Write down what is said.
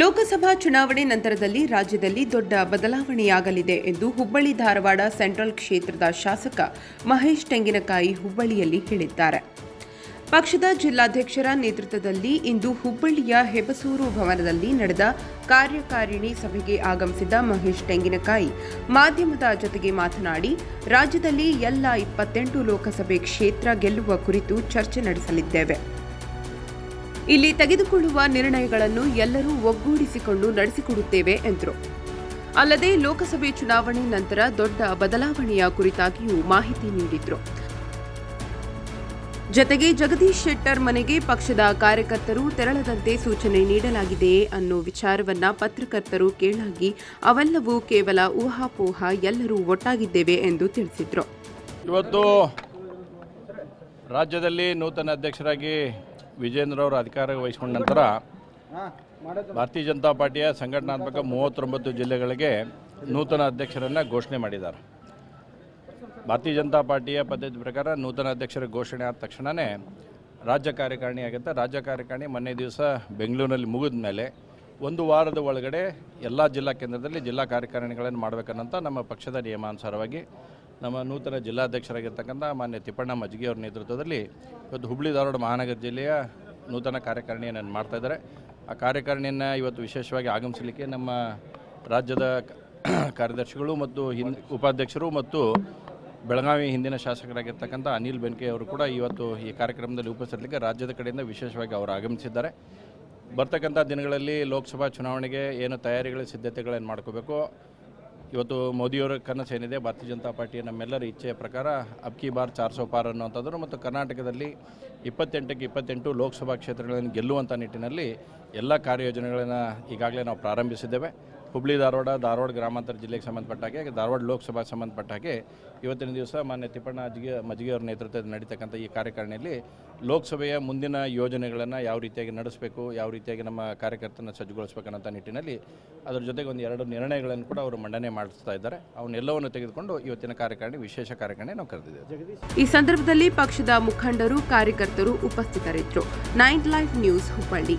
ಲೋಕಸಭಾ ಚುನಾವಣೆ ನಂತರದಲ್ಲಿ ರಾಜ್ಯದಲ್ಲಿ ದೊಡ್ಡ ಬದಲಾವಣೆಯಾಗಲಿದೆ ಎಂದು ಹುಬ್ಬಳ್ಳಿ ಧಾರವಾಡ ಸೆಂಟ್ರಲ್ ಕ್ಷೇತ್ರದ ಶಾಸಕ ಮಹೇಶ್ ತೆಂಗಿನಕಾಯಿ ಹುಬ್ಬಳ್ಳಿಯಲ್ಲಿ ಹೇಳಿದ್ದಾರೆ. ಪಕ್ಷದ ಜಿಲ್ಲಾಧ್ಯಕ್ಷರ ನೇತೃತ್ವದಲ್ಲಿ ಇಂದು ಹುಬ್ಬಳ್ಳಿಯ ಹೆಬಸೂರು ಭವನದಲ್ಲಿ ನಡೆದ ಕಾರ್ಯಕಾರಿಣಿ ಸಭೆಗೆ ಆಗಮಿಸಿದ ಮಹೇಶ್ ತೆಂಗಿನಕಾಯಿ ಮಾಧ್ಯಮದ ಜೊತೆಗೆ ಮಾತನಾಡಿ, ರಾಜ್ಯದಲ್ಲಿ ಎಲ್ಲ ಇಪ್ಪತ್ತೆಂಟು ಲೋಕಸಭೆ ಕ್ಷೇತ್ರ ಗೆಲ್ಲುವ ಕುರಿತು ಚರ್ಚೆ ನಡೆಸಲಿದ್ದೇವೆ. ಇಲ್ಲಿ ತೆಗೆದುಕೊಳ್ಳುವ ನಿರ್ಣಯಗಳನ್ನು ಎಲ್ಲರೂ ಒಗ್ಗೂಡಿಸಿಕೊಂಡು ನಡೆಸಿಕೊಡುತ್ತೇವೆ ಎಂದರು. ಅಲ್ಲದೆ ಲೋಕಸಭೆ ಚುನಾವಣೆ ನಂತರ ದೊಡ್ಡ ಬದಲಾವಣೆಯ ಕುರಿತಾಗಿಯೂ ಮಾಹಿತಿ ನೀಡಿದ್ರು. ಜತೆಗೆ ಜಗದೀಶ್ ಶೆಟ್ಟರ್ ಮನೆಗೆ ಪಕ್ಷದ ಕಾರ್ಯಕರ್ತರು ತೆರಳದಂತೆ ಸೂಚನೆ ನೀಡಲಾಗಿದೆಯೇ ಅನ್ನೋ ವಿಚಾರವನ್ನ ಪತ್ರಕರ್ತರು ಕೇಳಾಗಿ ಅವೆಲ್ಲವೂ ಕೇವಲ ಊಹಾಪೋಹ, ಎಲ್ಲರೂ ಒಟ್ಟಾಗಿದ್ದೇವೆ ಎಂದು ತಿಳಿಸಿದ್ರು. ಇವತ್ತು ರಾಜ್ಯದಲ್ಲಿ ನೂತನ ಅಧ್ಯಕ್ಷರಾಗಿ ವಿಜೇಂದ್ರ ಅವರು ಅಧಿಕಾರ ವಹಿಸಿಕೊಂಡ ನಂತರ ಭಾರತೀಯ ಜನತಾ ಪಾರ್ಟಿಯ ಸಂಘಟನಾತ್ಮಕ ಮೂವತ್ತೊಂಬತ್ತು ಜಿಲ್ಲೆಗಳಿಗೆ ನೂತನ ಅಧ್ಯಕ್ಷರನ್ನು ಘೋಷಣೆ ಮಾಡಿದ್ದಾರೆ. ಭಾರತೀಯ ಜನತಾ ಪಾರ್ಟಿಯ ಪದ್ಧತಿ ಪ್ರಕಾರ ನೂತನ ಅಧ್ಯಕ್ಷರ ಘೋಷಣೆ ಆದ ತಕ್ಷಣವೇ ರಾಜ್ಯ ಕಾರ್ಯಕಾರಿಣಿ ಆಗುತ್ತೆ ರಾಜ್ಯ ಕಾರ್ಯಕಾರಿಣಿ ಮೊನ್ನೆ ದಿವಸ ಬೆಂಗಳೂರಿನಲ್ಲಿ ಮುಗಿದ ಮೇಲೆ ಒಂದು ವಾರದ ಒಳಗಡೆ ಎಲ್ಲ ಜಿಲ್ಲಾ ಕೇಂದ್ರದಲ್ಲಿ ಜಿಲ್ಲಾ ಕಾರ್ಯಕಾರಿಣಿಗಳನ್ನು ಮಾಡಬೇಕನ್ನಂತ ನಮ್ಮ ಪಕ್ಷದ ನಿಯಮಾನುಸಾರವಾಗಿ ನಮ್ಮ ನೂತನ ಜಿಲ್ಲಾಧ್ಯಕ್ಷರಾಗಿರ್ತಕ್ಕಂಥ ಮಾನ್ಯ ತಿಪ್ಪಣ್ಣ ಮಜ್ಗಿ ಅವರ ನೇತೃತ್ವದಲ್ಲಿ ಇವತ್ತು ಹುಬ್ಬಳ್ಳಿ ಧಾರವಾಡ ಮಹಾನಗರ ಜಿಲ್ಲೆಯ ನೂತನ ಕಾರ್ಯಕಾರಿಣಿಯನ್ನು ಮಾಡ್ತಾ ಇದ್ದಾರೆ. ಆ ಕಾರ್ಯಕಾರಿಣಿಯನ್ನು ಇವತ್ತು ವಿಶೇಷವಾಗಿ ಆಗಮಿಸಲಿಕ್ಕೆ ನಮ್ಮ ರಾಜ್ಯದ ಕಾರ್ಯದರ್ಶಿಗಳು ಮತ್ತು ಹಿಂದ್ ಉಪಾಧ್ಯಕ್ಷರು ಮತ್ತು ಬೆಳಗಾವಿ ಹಿಂದಿನ ಶಾಸಕರಾಗಿರ್ತಕ್ಕಂಥ ಅನಿಲ್ ಬೆನ್ಕೆ ಅವರು ಕೂಡ ಇವತ್ತು ಈ ಕಾರ್ಯಕ್ರಮದಲ್ಲಿ ಉಪಸ್ಥಿತಲಿಕ್ಕೆ ರಾಜ್ಯದ ಕಡೆಯಿಂದ ವಿಶೇಷವಾಗಿ ಅವರು ಆಗಮಿಸಿದ್ದಾರೆ. ಬರ್ತಕ್ಕಂಥ ದಿನಗಳಲ್ಲಿ ಲೋಕಸಭಾ ಚುನಾವಣೆಗೆ ಏನು ತಯಾರಿಗಳ ಸಿದ್ಧತೆಗಳೇನು ಮಾಡ್ಕೋಬೇಕು? ಇವತ್ತು ಮೋದಿಯವರ ಕನಸು ಏನಿದೆ? ಭಾರತೀಯ ಜನತಾ ಪಾರ್ಟಿಯ ನಮ್ಮೆಲ್ಲರ ಇಚ್ಛೆಯ ಪ್ರಕಾರ ಅಬ್ಕಿ ಬಾರ್ ಚಾರ್ ಸೋ ಪಾರ್ ಅನ್ನುವಂಥದ್ದು ಮತ್ತು ಕರ್ನಾಟಕದಲ್ಲಿ ಇಪ್ಪತ್ತೆಂಟಕ್ಕೆ ಇಪ್ಪತ್ತೆಂಟು ಲೋಕಸಭಾ ಕ್ಷೇತ್ರಗಳನ್ನು ಗೆಲ್ಲುವಂಥ ನಿಟ್ಟಿನಲ್ಲಿ ಎಲ್ಲ ಕಾರ್ಯಯೋಜನೆಗಳನ್ನು ಈಗಾಗಲೇ ನಾವು ಪ್ರಾರಂಭಿಸಿದ್ದೇವೆ. ಹುಬ್ಳಿ ಧಾರವಾಡ ಧಾರವಾಡ ಗ್ರಾಮಾಂತರ ಜಿಲ್ಲೆಗೆ ಸಂಬಂಧಪಟ್ಟ ಹಾಗೆ ಧಾರವಾಡ ಲೋಕಸಭಾ ಸಂಬಂಧಪಟ್ಟ ಹಾಗೆ ಇವತ್ತಿನ ದಿವಸ ಮಾನ್ಯ ತಿಪ್ಪಣ್ಣ ಅಜ್ಜಿಗೆ ಮಜ್ಜಿಗೆ ಅವರ ನೇತೃತ್ವದಲ್ಲಿ ನಡೀತಕ್ಕಂಥ ಈ ಕಾರ್ಯಕಾರಿಣಿಯಲ್ಲಿ ಲೋಕಸಭೆಯ ಮುಂದಿನ ಯೋಜನೆಗಳನ್ನು ಯಾವ ರೀತಿಯಾಗಿ ನಡೆಸಬೇಕು, ಯಾವ ರೀತಿಯಾಗಿ ನಮ್ಮ ಕಾರ್ಯಕರ್ತನ ಸಜ್ಜುಗೊಳಿಸಬೇಕನ್ನೋ ನಿಟ್ಟಿನಲ್ಲಿ ಅದರ ಜೊತೆಗೆ ಒಂದು ಎರಡು ನಿರ್ಣಯಗಳನ್ನು ಕೂಡ ಅವರು ಮಂಡನೆ ಮಾಡಿಸ್ತಾ ಇದ್ದಾರೆ. ಅವನ್ನೆಲ್ಲವನ್ನು ತೆಗೆದುಕೊಂಡು ಇವತ್ತಿನ ಕಾರ್ಯಕಾರಿಣಿ, ವಿಶೇಷ ಕಾರ್ಯಕಾರಿಣಿ ನಾವು ಕರೆದಿದ್ದೇವೆ. ಈ ಸಂದರ್ಭದಲ್ಲಿ ಪಕ್ಷದ ಮುಖಂಡರು, ಕಾರ್ಯಕರ್ತರು ಉಪಸ್ಥಿತರಿದ್ದರು. Nine Life News Hubballi.